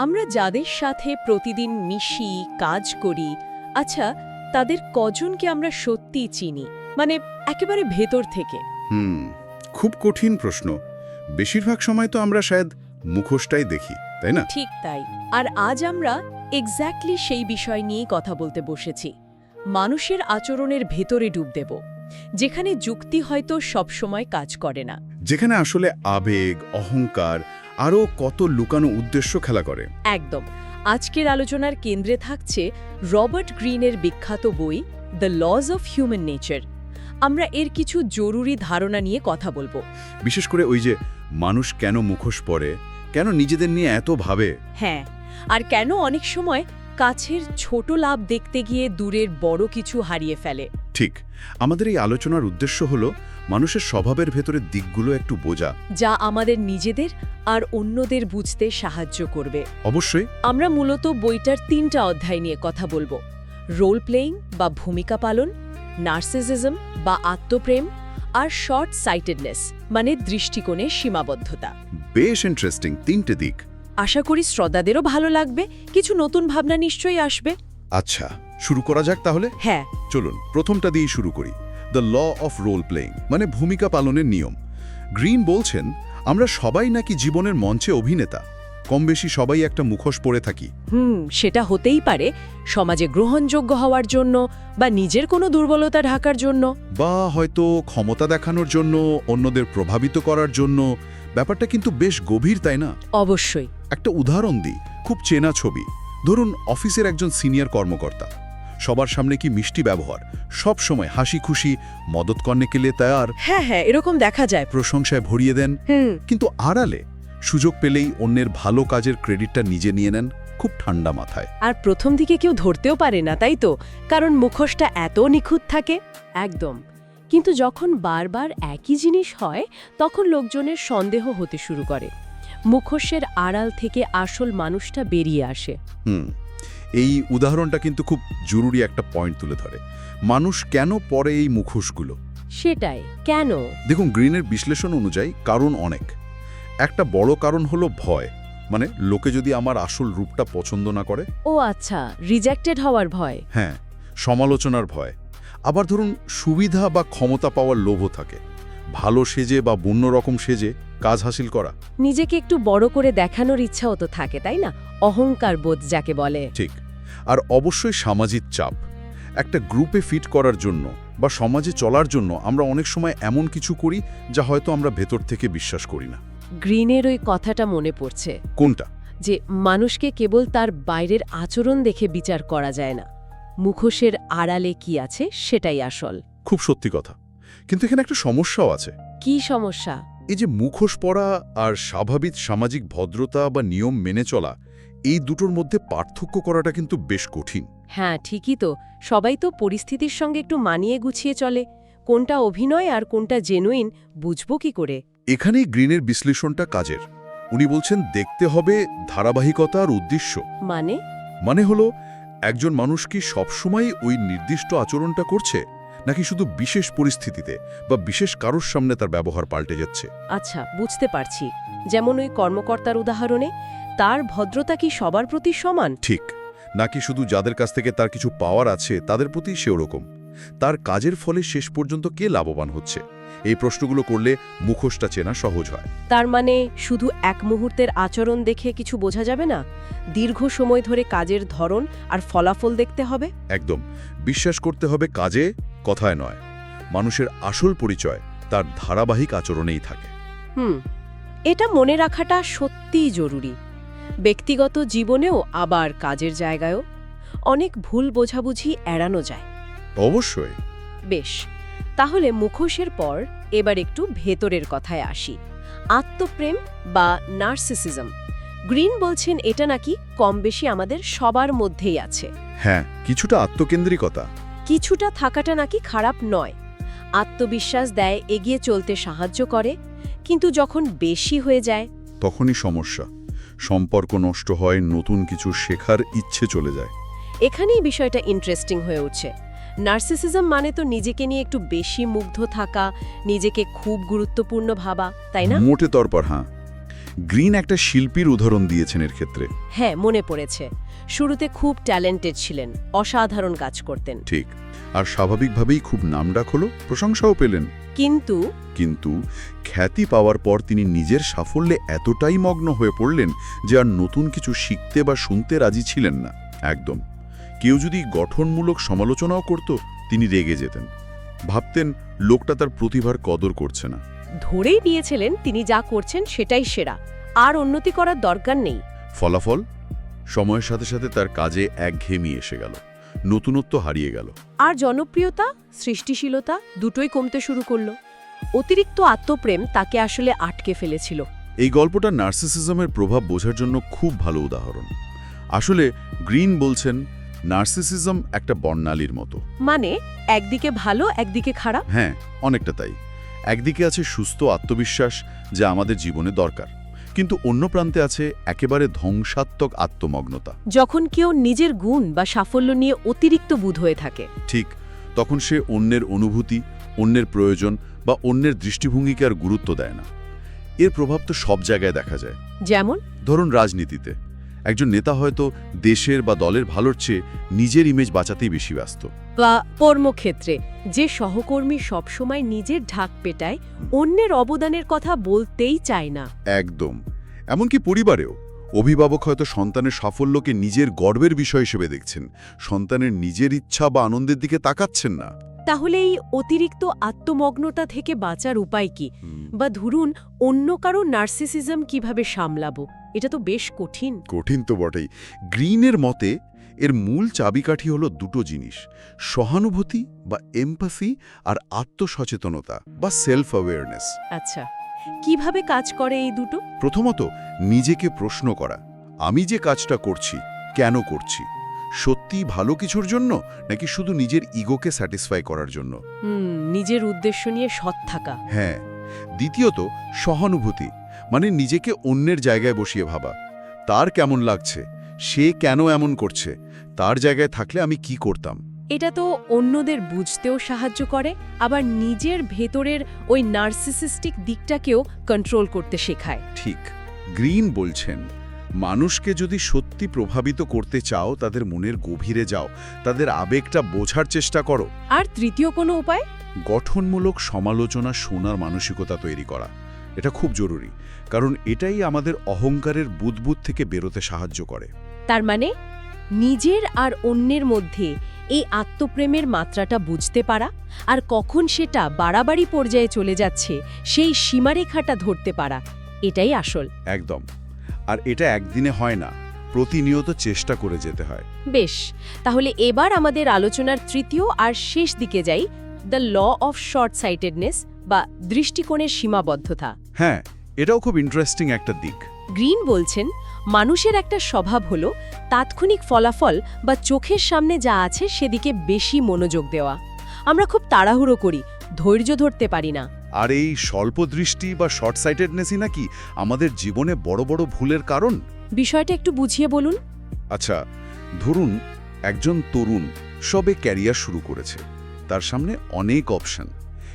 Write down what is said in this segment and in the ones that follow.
আমরা যাদের সাথে প্রতিদিন মিশি কাজ করি আচ্ছা তাদের কজনকে আমরা সত্যিই চিনি? মানে একেবারে ভেতর থেকে। হুম খুব কঠিন প্রশ্ন। বেশিরভাগ সময় তো আমরা শায়দ মুখোশটাই দেখি তাই না? ঠিক তাই। আর আজ আমরা এক্স্যাক্টলি সেই বিষয় নিয়েই কথা বলতে বসেছি। মানুষের আচরণের ভেতরে ডুব দেব। যেখানে যুক্তি হয়তো সবসময় কাজ করে না। যেখানে আসলে আবেগ অহংকার আরও কত লুকানো উদ্দেশ্য খেলা করে। একদম। আজকের আলোচনার কেন্দ্রে থাকছে রবার্ট গ্রিনের বিখ্যাত বই the laws of human nature. আমরা এর কিছু জরুরি ধারণা নিয়ে কথা বলব। বিশেষ করে ওই যে মানুষ কেন মুখোশ পরে কেন নিজেদের নিয়ে এত ভাবে? হ্যাঁ আর কেন অনেক সময় কাছের ছোট লাভ দেখতে গিয়ে দূরের বড় কিছু হারিয়ে ফেলে। ঠিক আমাদের এই আলোচনার উদ্দেশ্য হল মানুষের স্বভাবের ভেতরের দিকগুলো একটু বোঝা। যা আমাদের নিজেদের আর অন্যদের বুঝতে সাহায্য করবে। অবশ্যই। আমরা মূলত বইটার তিনটা অধ্যায় নিয়ে কথা বলব। রোল প্লেয়িং বা ভূমিকা পালন নার্সিসিজম বা আত্মপ্রেম আর শর্ট সাইটেডনেস মানে দৃষ্টিকোণের সীমাবদ্ধতা। বেশ ইন্টারেস্টিং তিনটে দিক। আশা করি শ্রদ্ধাদেরও ভালো লাগবে। কিছু নতুন ভাবনা নিশ্চয়ই আসবে। আচ্ছা শুরু করা যাক তাহলে? হ্যাঁ। চলুন প্রথমটা দিয়ে শুরু করি। The law of role playing মানে ভূমিকা পালনের নিয়ম। গ্রিন বলছেন আমরা সবাই নাকি জীবনের মঞ্চে অভিনেতা। কম বেশি সবাই একটা মুখোশ পরে থাকি। হুম সেটা হতেই পারে। সমাজে গ্রহণযোগ্য হওয়ার জন্য বা নিজের কোনো দুর্বলতা ঢাকার জন্য। বা হয়তো ক্ষমতা দেখানোর জন্য অন্যদের প্রভাবিত করার জন্য ব্যাপারটা কিন্তু বেশ গভীর তাই না? অবশ্যই। একটা উদাহরণ দিই খুব চেনা ছবি। ধরুন অফিসের একজন সিনিয়র কর্মকর্তা। সবার সামনে কি মিষ্টি ব্যবহার? সব সময় হাসি খুশি মদত কর্নে কেলে তায়ার। হ্যাঁ হ্যাঁ এরকম দেখা যায়। প্রশংসায় ভরিয়ে দেন। কিন্তু আড়ালে সুযোগ পেলেই অন্যের ভালো কাজের ক্রেডিটটা নিজে নিয়ে নেন খুব ঠান্ডা মাথায়। আর প্রথম দিকে কেউ ধরতেও পারে না তাই তো? কারণ মুখোশটা এত নিখুঁত থাকে। একদম। কিন্তু যখন বারবার একই জিনিস হয় তখন লোকজনের সন্দেহ হতে শুরু করে। মুখোশের আড়াল থেকে আসল মানুষটা বেরিয়ে আসে। হুম এই উদাহরণটা কিন্তু খুব জরুরি একটা পয়েন্ট তুলে ধরে। মানুষ কেন পরে এই মুখোশগুলো? সেটাই কেন? দেখুন গ্রিনের বিশ্লেষণ অনুযায়ী কারণ অনেক। একটা বড় কারণ হলো ভয়। মানে লোকে যদি আমার আসল রূপটা পছন্দ না করে? ও আচ্ছা রিজেক্টেড হওয়ার ভয়। হ্যাঁ সমালোচনার ভয়। আবার ধরুন সুবিধা বা ক্ষমতা পাওয়ার লোভও থাকে। ভালো সেজে বা বন্য রকম সেজে কাজ হাসিল করা। নিজেকে একটু বড় করে দেখানোর ইচ্ছাও তো থাকে তাই না? অহংকার বোধ যাকে বলে। ঠিক। আর অবশ্যই সামাজিক চাপ। একটা গ্রুপে ফিট করার জন্য বা সমাজে চলার জন্য আমরা অনেক সময় এমন কিছু করি যা হয়তো আমরা ভেতর থেকে বিশ্বাস করি না। গ্রিনের ওই কথাটা মনে পড়ছে। কোনটা? যে মানুষকে কেবল তার বাইরের আচরণ দেখে বিচার করা যায় না। মুখোশের আড়ালে কি আছে সেটাই আসল। খুব সত্যি কথা। কিন্তু এখানে একটা সমস্যাও আছে। কি সমস্যা? এই যে মুখোশ পরা আর স্বাভাবিক সামাজিক ভদ্রতা বা নিয়ম মেনে চলা এই দুটোর মধ্যে পার্থক্য করাটা কিন্তু বেশ কঠিন। হ্যাঁ ঠিকই তো। সবাই তো পরিস্থিতির সঙ্গে একটু মানিয়ে গুছিয়ে চলে। কোনটা অভিনয় আর কোনটা জেনুইন বুঝব কি করে? এখানেই গ্রিনের বিশ্লেষণটা কাজের। উনি বলছেন দেখতে হবে ধারাবাহিকতা আর উদ্দেশ্য। মানে? মানে হলো একজন মানুষ কি সবসময় ওই নির্দিষ্ট আচরণটা করছে নাকি শুধু বিশেষ পরিস্থিতিতে বা বিশেষ কারোর সামনে তার ব্যবহার পাল্টে যাচ্ছে? আচ্ছা বুঝতে পারছি। যেমন ওই কর্মকর্তার উদাহরণে তার ভদ্রতা কি সবার প্রতি সমান? ঠিক। নাকি শুধু যাদের কাছ থেকে তার কিছু পাওয়ার আছে তাদের প্রতি সে ওরকম তার কাজের ফলে শেষ পর্যন্ত কে লাভবান হচ্ছে? এই প্রশ্নগুলো করলে মুখোশটা চেনা সহজ হয়। তার মানে শুধু এক মুহূর্তের আচরণ দেখে কিছু বোঝা যাবে না? দীর্ঘ সময় ধরে কাজের ধরন আর ফলাফল দেখতে হবে? একদম। বিশ্বাস করতে হবে কাজে কথায় নয়। মানুষের আসল পরিচয় তার ধারাবাহিক আচরণেই থাকে। হুম এটা মনে রাখাটা সত্যিই জরুরি। ব্যক্তিগত জীবনেও আবার কাজের জায়গায়ও অনেক ভুল বোঝাবুঝি এড়ানো যায়। অবশ্যই। বেশ। তাহলে মুখোশের পর এবার একটু ভেতরের কথায় আসি। আত্মপ্রেম বা নার্সিসিজম। গ্রিন বলছেন এটা নাকি কম বেশি আমাদের সবার মধ্যেই আছে। হ্যাঁ কিছুটা আত্মকেন্দ্রিকতা। কিছুটা থাকাটা নাকি খারাপ নয়। আত্মবিশ্বাস দেয় এগিয়ে চলতে সাহায্য করে কিন্তু যখন বেশি হয়ে যায় তখনই সমস্যা। সম্পর্ক নষ্ট হয় নতুন কিছু শেখার ইচ্ছে চলে যায়। এখানেই বিষয়টা ইন্টারেস্টিং হয়ে উঠছে। নার্সিসিজম মানে তো নিজেকে নিয়ে একটু বেশি মুগ্ধ থাকা নিজেকে খুব গুরুত্বপূর্ণ ভাবা তাই না? মোটে তরপর হ্যাঁ। গ্রিন একটা শিল্পীর উদাহরণ দিয়েছেন এর ক্ষেত্রে। হ্যাঁ মনে পড়েছে। শুরুতে খুব ট্যালেন্টেড ছিলেন অসাধারণ কাজ করতেন। ঠিক। আর স্বাভাবিকভাবেই খুব নামডাক হলো প্রশংসাও পেলেন। কিন্তু কিন্তু খ্যাতি পাওয়ার পর তিনি নিজের সাফল্যে এতটাই মগ্ন হয়ে পড়লেন যে আর নতুন কিছু শিখতে বা শুনতে রাজি ছিলেন না। একদম। কেউ যদি গঠনমূলক সমালোচনাও করত তিনি রেগে যেতেন। ভাবতেন লোকটা তার প্রতিভার কদর করছে না। ধরেই নিয়েছিলেন তিনি যা করছেন সেটাই সেরা। আর উন্নতি করার দরকার নেই। ফলাফল? সময়ের সাথে সাথে তার কাজে একঘেয়েমি এসে গেল। নতুনত্ব হারিয়ে গেল। আর জনপ্রিয়তা সৃষ্টিশীলতা দুটোই কমতে শুরু করল। অতিরিক্ত আত্মপ্রেম তাকে আসলে আটকে ফেলেছিল। এই গল্পটা নার্সিসিজমের প্রভাব বোঝার জন্য খুব ভালো উদাহরণ। আসলে গ্রিন বলছেন নার্সিসিজম একটা বর্ণালীর মতো। মানে একদিকে ভালো একদিকে খারাপ? হ্যাঁ অনেকটা তাই। একদিকে আছে সুস্থ আত্মবিশ্বাস যা আমাদের জীবনে দরকার। কিন্তু অন্য প্রান্তে আছে একেবারে ধ্বংসাত্মক আত্মমগ্নতা। যখন কেউ নিজের গুণ বা সাফল্য নিয়ে অতিরিক্ত বুধ হয়ে থাকে। ঠিক তখন সে অন্যের অনুভূতি অন্যের প্রয়োজন বা অন্যের দৃষ্টিভঙ্গিকে আর গুরুত্ব দেয় না। এর প্রভাব তো সব জায়গায় দেখা যায়। যেমন? ধরুন রাজনীতিতে। একজন নেতা হয়তো দেশের বা দলের ভালোর চেয়ে নিজের ইমেজ বাঁচাতেই বেশি ব্যস্ত। বা কর্মক্ষেত্রে যে সহকর্মী সবসময় নিজের ঢাক পেটায় অন্যের অবদানের কথা বলতেই চায় না। একদম। এমনকি পরিবারেও অভিভাবক হয়তো সন্তানের সাফল্যকে নিজের গর্বের বিষয় হিসেবে দেখছেন সন্তানের নিজের ইচ্ছা বা আনন্দের দিকে তাকাচ্ছেন না। তাহলে এই অতিরিক্ত আত্মমগ্নতা থেকে বাঁচার উপায় কি? বা ধরুন অন্য কারও নার্সিসিজম কীভাবে সামলাবো? এটা তো বেশ কঠিন। কঠিন তো বটেই। গ্রিনের মতে এর মূল চাবিকাঠি হলো দুটো জিনিস সহানুভূতি বা এমপাসি আর আত্মসচেতনতা বা সেলফ অ্যাওয়ারনেস আচ্ছা কীভাবে কাজ করে এই দুটো? প্রথমত নিজেকে প্রশ্ন করা আমি যে কাজটা করছি কেন করছি? সত্যি ভালো কিছুর জন্য নাকি শুধু নিজের ইগোকে স্যাটিসফাই করার জন্য? হুম নিজের উদ্দেশ্য নিয়ে সৎ থাকা। হ্যাঁ। দ্বিতীয়ত সহানুভূতি মানে নিজেকে অন্যের জায়গায় বসিয়ে ভাবা। তার কেমন লাগছে? সে কেন এমন করছে? তার জায়গায় থাকলে আমি কি করতাম? এটা তো অন্যদের বুঝতেও সাহায্য করে আবার নিজের ভেতরের ওই নার্সিসিস্টিক দিকটাকেও কন্ট্রোল করতে শেখায়। ঠিক। গ্রিন বলছেন। মানুষকে যদি সত্যি প্রভাবিত করতে চাও তাদের মনের গভীরে যাও। তাদের আবেগটা বোঝার চেষ্টা করো। আর তৃতীয় কোনো উপায়? গঠনমূলক সমালোচনা শোনার মানসিকতা তৈরি করা। এটা খুব জরুরি কারণ এটাই আমাদের অহংকারের বুদবুদ থেকে বেরোতে সাহায্য করে। তার মানে নিজের আর অন্যের মধ্যে এই আত্মপ্রেমের মাত্রাটা বুঝতে পারা আর কখন সেটা বাড়াবাড়ি পর্যায়ে চলে যাচ্ছে সেই সীমারেখাটা ধরতে পারা এটাই আসল। একদম। আর এটা একদিনে হয় না প্রতিনিয়ত চেষ্টা করে যেতে হয়। বেশ তাহলে এবার আমাদের আলোচনার তৃতীয় আর শেষ দিকে যাই the law of short sightedness বা দৃষ্টিকোণের সীমাবদ্ধতা। হ্যাঁ এটাও খুব ইন্টারেস্টিং একটা দিক। গ্রিন বলছেন মানুষের একটা স্বভাব হল তাৎক্ষণিক ফলাফল বা চোখের সামনে যা আছে সেদিকে বেশি মনোযোগ দেওয়া। আমরা খুব তাড়াহুড়ো করি ধৈর্য ধরতে পারি না। আর এই স্বল্প দৃষ্টি বা শর্ট সাইটেডনেসই নাকি আমাদের জীবনে বড় বড় ভুলের কারণ? বিষয়টা একটু বুঝিয়ে বলুন। আচ্ছা ধরুন একজন তরুণ সবে ক্যারিয়ার শুরু করেছে। তার সামনে অনেক অপশন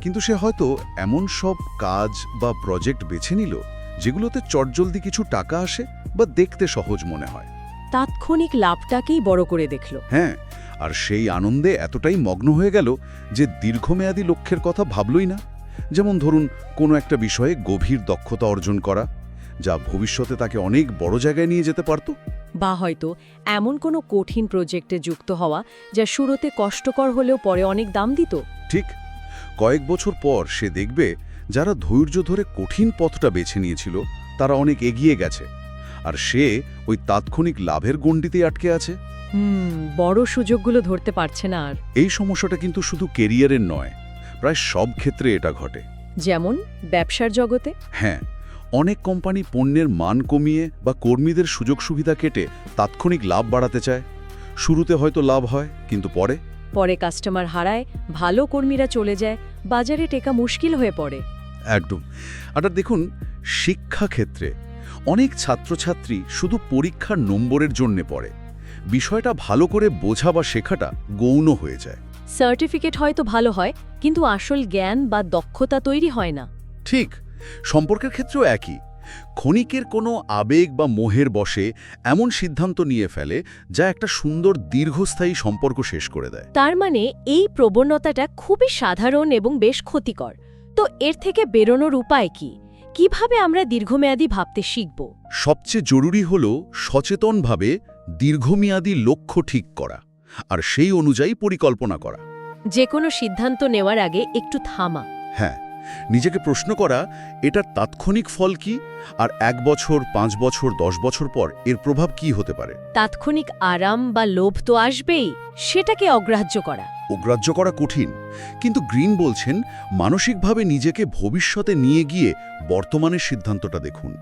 কিন্তু সে হয়তো এমন সব কাজ বা প্রজেক্ট বেছে নিল যেগুলোতে চটজলদি কিছু টাকা আসে বা দেখতে সহজ মনে হয়। তাৎক্ষণিক লাভটাকেই বড় করে দেখল। হ্যাঁ আর সেই আনন্দে এতটাই মগ্ন হয়ে গেল যে দীর্ঘমেয়াদী লক্ষ্যের কথা ভাবলই না। যেমন ধরুন কোনো একটা বিষয়ে গভীর দক্ষতা অর্জন করা যা ভবিষ্যতে তাকে অনেক বড় জায়গায় নিয়ে যেতে পারত। বা হয়তো এমন কোনো কঠিন প্রজেক্টে যুক্ত হওয়া যা শুরুতে কষ্টকর হলেও পরে অনেক দাম দিত। ঠিক। কয়েক বছর পর সে দেখবে যারা ধৈর্য ধরে কঠিন পথটা বেছে নিয়েছিল তারা অনেক এগিয়ে গেছে। আর সে ওই তাৎক্ষণিক লাভের গণ্ডিতেই আটকে আছে। হুম বড় সুযোগগুলো ধরতে পারছে না আর। এই সমস্যাটা কিন্তু শুধু কেরিয়ারের নয় প্রায় সব ক্ষেত্রে এটা ঘটে। যেমন ব্যবসার জগতে? হ্যাঁ অনেক কোম্পানি পণ্যের মান কমিয়ে বা কর্মীদের সুযোগ সুবিধা কেটে তাৎক্ষণিক লাভ বাড়াতে চায়। শুরুতে হয়তো লাভ হয় কিন্তু পরে? পরে কাস্টমার হারায় ভালো কর্মীরা চলে যায় বাজারে টেকা মুশকিল হয়ে পড়ে। একদম। আর দেখুন শিক্ষাক্ষেত্রে অনেক ছাত্রছাত্রী শুধু পরীক্ষার নম্বরের জন্যে পড়ে। বিষয়টা ভালো করে বোঝা বা শেখাটা গৌণ হয়ে যায়। সার্টিফিকেট হয়তো ভালো হয় কিন্তু আসল জ্ঞান বা দক্ষতা তৈরি হয় না। ঠিক সম্পর্কের ক্ষেত্রেও একই। ক্ষণিকের কোনো আবেগ বা মোহের বসে এমন সিদ্ধান্ত নিয়ে ফেলে যা একটা সুন্দর দীর্ঘস্থায়ী সম্পর্ক শেষ করে দেয়। তার মানে এই প্রবণতাটা খুবই সাধারণ এবং বেশ ক্ষতিকর। তো এর থেকে বেরোনোর উপায় কি? কীভাবে আমরা দীর্ঘমেয়াদী ভাবতে শিখব? সবচেয়ে জরুরি হল সচেতনভাবে দীর্ঘমেয়াদী লক্ষ্য ঠিক করা। আর সেই অনুযায়ী পরিকল্পনা করা। যে কোনো সিদ্ধান্ত নেওয়ার আগে একটু থামা। হ্যাঁ নিজেকে প্রশ্ন করা এটার তাৎক্ষণিক ফল কি? আর এক বছর পাঁচ বছর দশ বছর পর এর প্রভাব কি হতে পারে? তাৎক্ষণিক আরাম বা লোভ তো আসবেই সেটাকে অগ্রাহ্য করা। অগ্রাহ্য করা কঠিন কিন্তু গ্রিন বলছেন মানসিকভাবে নিজেকে ভবিষ্যতে নিয়ে গিয়ে বর্তমানের সিদ্ধান্তটা দেখুন।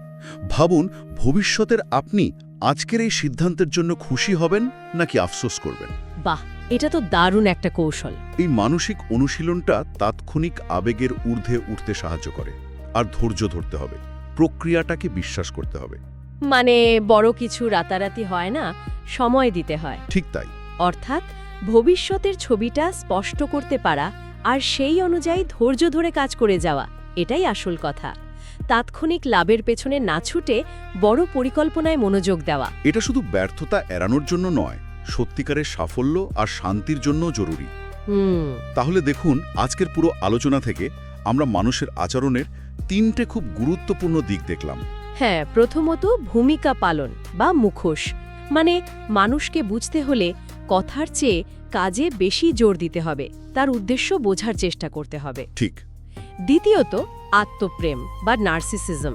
ভাবুন ভবিষ্যতের আপনি আজকের এই সিদ্ধান্তের জন্য খুশি হবেন নাকি আফসোস করবেন? বাহ এটা তো দারুণ একটা কৌশল। এই মানসিক অনুশীলনটা তাৎক্ষণিক আবেগের ঊর্ধ্বে উঠতে সাহায্য করে আর ধৈর্য ধরতে হবে প্রক্রিয়াটাকে বিশ্বাস করতে হবে। মানে বড় কিছু রাতারাতি হয় না সময় দিতে হয়। ঠিক তাই। অর্থাৎ ভবিষ্যতের ছবিটা স্পষ্ট করতে পারা আর সেই অনুযায়ী ধৈর্য ধরে কাজ করে যাওয়া এটাই আসল কথা। তাৎক্ষণিক লাভের পেছনে না ছুটে বড় পরিকল্পনায় মনোযোগ দেওয়া। এটা শুধু ব্যর্থতা এড়ানোর জন্য নয় সত্যিকারের সাফল্য আর শান্তির জন্য জরুরি। হুম। তাহলে দেখুন আজকের পুরো আলোচনা থেকে আমরা মানুষের আচরণের তিনটে খুব গুরুত্বপূর্ণ দিক দেখলাম। হ্যাঁ প্রথমত ভূমিকা পালন বা মুখোশ। মানে মানুষকে বুঝতে হলে কথার চেয়ে কাজে বেশি জোর দিতে হবে তার উদ্দেশ্য বোঝার চেষ্টা করতে হবে। ঠিক। দ্বিতীয়ত আত্মপ্রেম বা নার্সিসিজম।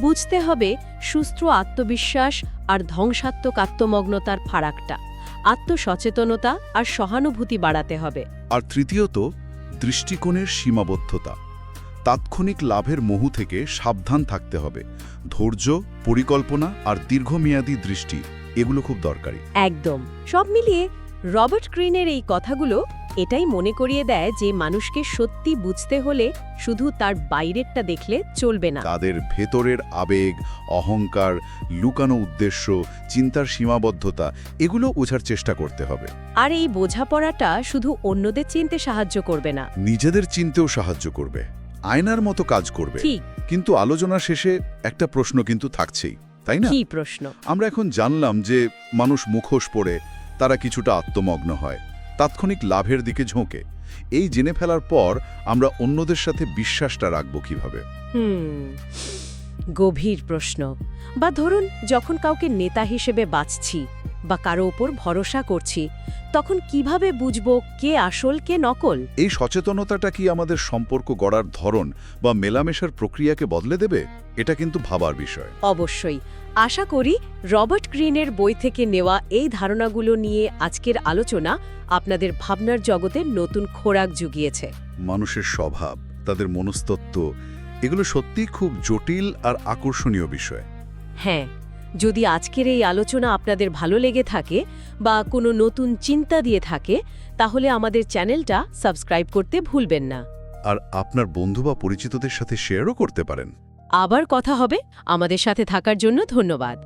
বুঝতে হবে সুস্থ আত্মবিশ্বাস আর ধ্বংসাত্মক আত্মমগ্নতার ফারাকটা। আত্মসচেতনতা আর সহানুভূতি বাড়াতে হবে। আর তৃতীয়ত দৃষ্টিকোণের সীমাবদ্ধতা। তাৎক্ষণিক লাভের মহু থেকে সাবধান থাকতে হবে। ধৈর্য পরিকল্পনা আর দীর্ঘমেয়াদী দৃষ্টি এগুলো খুব দরকারি। একদম। সব মিলিয়ে রবার্ট গ্রিনের এই কথাগুলো এটাই মনে করিয়ে দেয় যে মানুষকে সত্যি বুঝতে হলে শুধু তার বাইরেরটা দেখলে চলবে না। তাদের ভেতরের আবেগ অহংকার লুকানো উদ্দেশ্য চিন্তার সীমাবদ্ধতা এগুলো বোঝার চেষ্টা করতে হবে। আর এই বোঝাপড়াটা শুধু অন্যদের চিনতে সাহায্য করবে না। নিজেদের চিনতেও সাহায্য করবে। আয়নার মতো কাজ করবে। কিন্তু আলোচনা শেষে একটা প্রশ্ন কিন্তু থাকছেই তাই না? কি প্রশ্ন? আমরা এখন জানলাম যে মানুষ মুখোশ পড়ে তারা কিছুটা আত্মমগ্ন হয়। তাৎক্ষণিক লাভের দিকে ঝোঁকে। এই জেনে ফেলার পর আমরা অন্যদের সাথে বিশ্বাসটা রাখব কীভাবে? গভীর প্রশ্ন। বা ধরুন, যখন কাউকে নেতা হিসেবে বাঁচছি বা কারও ওপর ভরসা করছি তখন কীভাবে বুঝব কে আসল কে নকল? এই সচেতনতাটা কি আমাদের সম্পর্ক গড়ার ধরন বা মেলামেশার প্রক্রিয়াকে বদলে দেবে? এটা কিন্তু ভাবার বিষয়। অবশ্যই। আশা করি রবার্ট গ্রিনের বই থেকে নেওয়া এই ধারণাগুলো নিয়ে আজকের আলোচনা আপনাদের ভাবনার জগতে নতুন খোরাক জুগিয়েছে। মানুষের স্বভাব তাদের মনস্তত্ত্ব এগুলো সত্যিই খুব জটিল আর আকর্ষণীয় বিষয়। হ্যাঁ যদি আজকের এই আলোচনা আপনাদের ভালো লেগে থাকে বা কোনো নতুন চিন্তা দিয়ে থাকে তাহলে আমাদের চ্যানেলটা সাবস্ক্রাইব করতে ভুলবেন না। আর আপনার বন্ধু বা পরিচিতদের সাথে শেয়ারও করতে পারেন। আবার কথা হবে। আমাদের সাথে থাকার জন্য ধন্যবাদ।